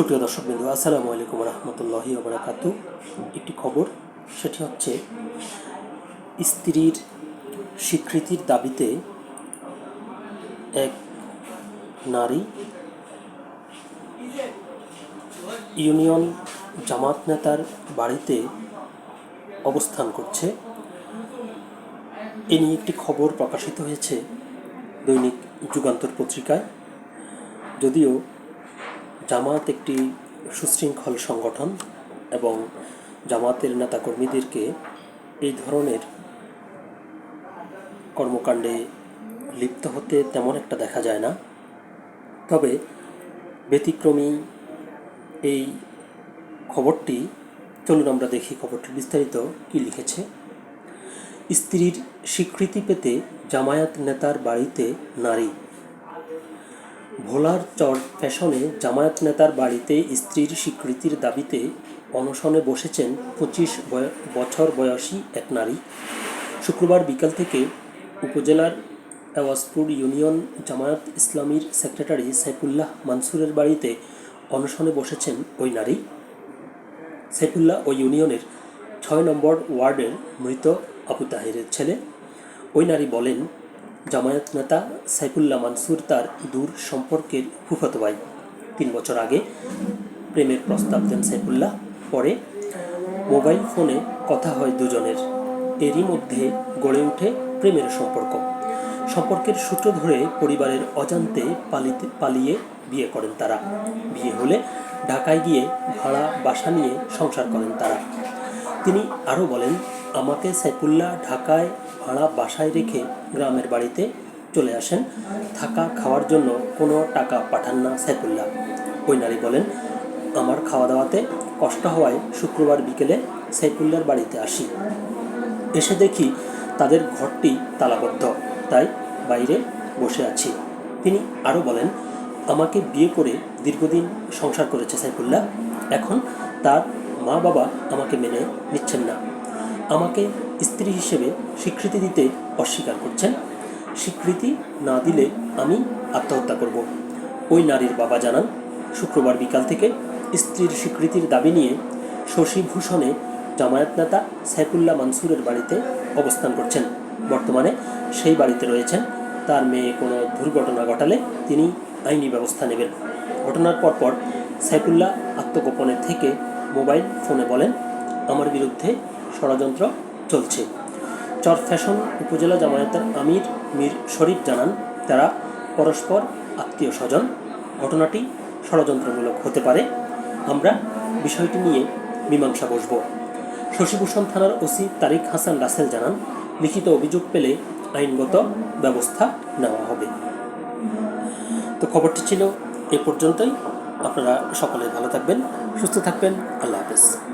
সুপ্রিয় দর্শক বিন্দু, আসসালামু আলাইকুম রহমতুল্লাহি ওবরাকাতু। একটি খবর, সেটি হচ্ছে, স্ত্রীর স্বীকৃতির দাবিতে এক নারী ইউনিয়ন জামাত নেতার বাড়িতে অবস্থান করছে। এ নিয়ে একটি খবর প্রকাশিত হয়েছে দৈনিক যুগান্তর পত্রিকায়। যদিও জামাত একটি সুশৃঙ্খল সংগঠন এবং জামাতের নেতাকর্মীদেরকে এই ধরনের কর্মকাণ্ডে লিপ্ত হতে তেমন একটা দেখা যায় না। তবে ব্যতিক্রমী এই খবরটি, চলুন আমরা দেখি খবরটি বিস্তারিত কি লিখেছে। স্ত্রীর স্বীকৃতি পেতে জামায়াত নেতার বাড়িতে নারী ভোলার চর ফ্যাশনে জামায়াত নেতার বাড়িতে স্ত্রীর স্বীকৃতির দাবিতে অনশনে বসেছেন পঁচিশ বছর বয়সী এক নারী। শুক্রবার বিকাল থেকে উপজেলার আওয়াজপুর ইউনিয়ন জামায়াত ইসলামীর সেক্রেটারি সাইফুল্লাহ মানসুরের বাড়িতে অনশনে বসেছেন ওই নারী। সাইফুল্লাহ ওই ইউনিয়নের ছয় নম্বর ওয়ার্ডের মৃত আবু তাহেরের ছেলে। ওই নারী বলেন জামায়াত নেতা সাইফুল্লাহ মানসুর তার দূর সম্পর্কের ফুফাতো ভাই। তিন বছর আগে প্রেমের প্রস্তাব দেন সাইফুল্লাহ। পরে মোবাইল ফোনে কথা হয় দুজনের। এরই মধ্যে গড়ে ওঠে প্রেমের সম্পর্ক। সম্পর্কের সূত্র ধরে পরিবারের অজান্তে পালিতে পালিয়ে বিয়ে করেন তারা। বিয়ে হলে ঢাকায় গিয়ে ভাড়া বাসা নিয়ে সংসার করেন তারা। তিনি আরও বলেন আমাকে সাইফুল্লাহ ঢাকায় ভাড়া বাসায় রেখে গ্রামের বাড়িতে চলে আসেন। থাকা খাওয়ার জন্য কোনো টাকা পাঠান না সাইফুল্লাহ। ওই নারী বলেন, আমার খাওয়া দাওয়াতে কষ্ট হওয়ায় শুক্রবার বিকেলে সাইফুল্লাহর বাড়িতে আসি। এসে দেখি তাদের ঘরটি তালাবদ্ধ, তাই বাইরে বসে আছি। তিনি আরও বলেন, আমাকে বিয়ে করে দীর্ঘদিন সংসার করেছে সাইফুল্লাহ। এখন তার মা বাবা আমাকে মেনে নিচ্ছেন না। আমাকে স্ত্রী হিসেবে স্বীকৃতি দিতে অস্বীকার করছেন। স্বীকৃতি না দিলে আমি আত্মহত্যা করব। ওই নারীর বাবা জানান, শুক্রবার বিকাল থেকে স্ত্রীর স্বীকৃতির দাবি নিয়ে শশীভূষণে জামায়াত নেতা সাইফুল্লাহ মানসুরের বাড়িতে অবস্থান করছেন। বর্তমানে সেই বাড়িতে রয়েছেন। তার মেয়ে কোনো দুর্ঘটনা ঘটালে তিনি আইনি ব্যবস্থা নেবেন। ঘটনার পরপর সাইফুল্লাহ আত্মগোপনের থেকে মোবাইল ফোনে বলেন, আমার বিরুদ্ধে ষড়যন্ত্র চলছে। চর ফ্যাশন উপজেলা জামায়াতের আমির মীর শরীফ জানান, তারা পরস্পর আত্মীয় স্বজন ঘটনাটি ষড়যন্ত্রমূলক হতে পারে। আমরা বিষয়টি নিয়ে মীমাংসা বসব। শশীভূষণ থানার ওসি তারিক হাসান রাসেল জানান, লিখিত অভিযোগ পেলে আইনগত ব্যবস্থা নেওয়া হবে। তো খবরটি ছিল এ পর্যন্তই। আপনারা সকলে ভালো থাকবেন, সুস্থ থাকবেন। আল্লাহ হাফেজ।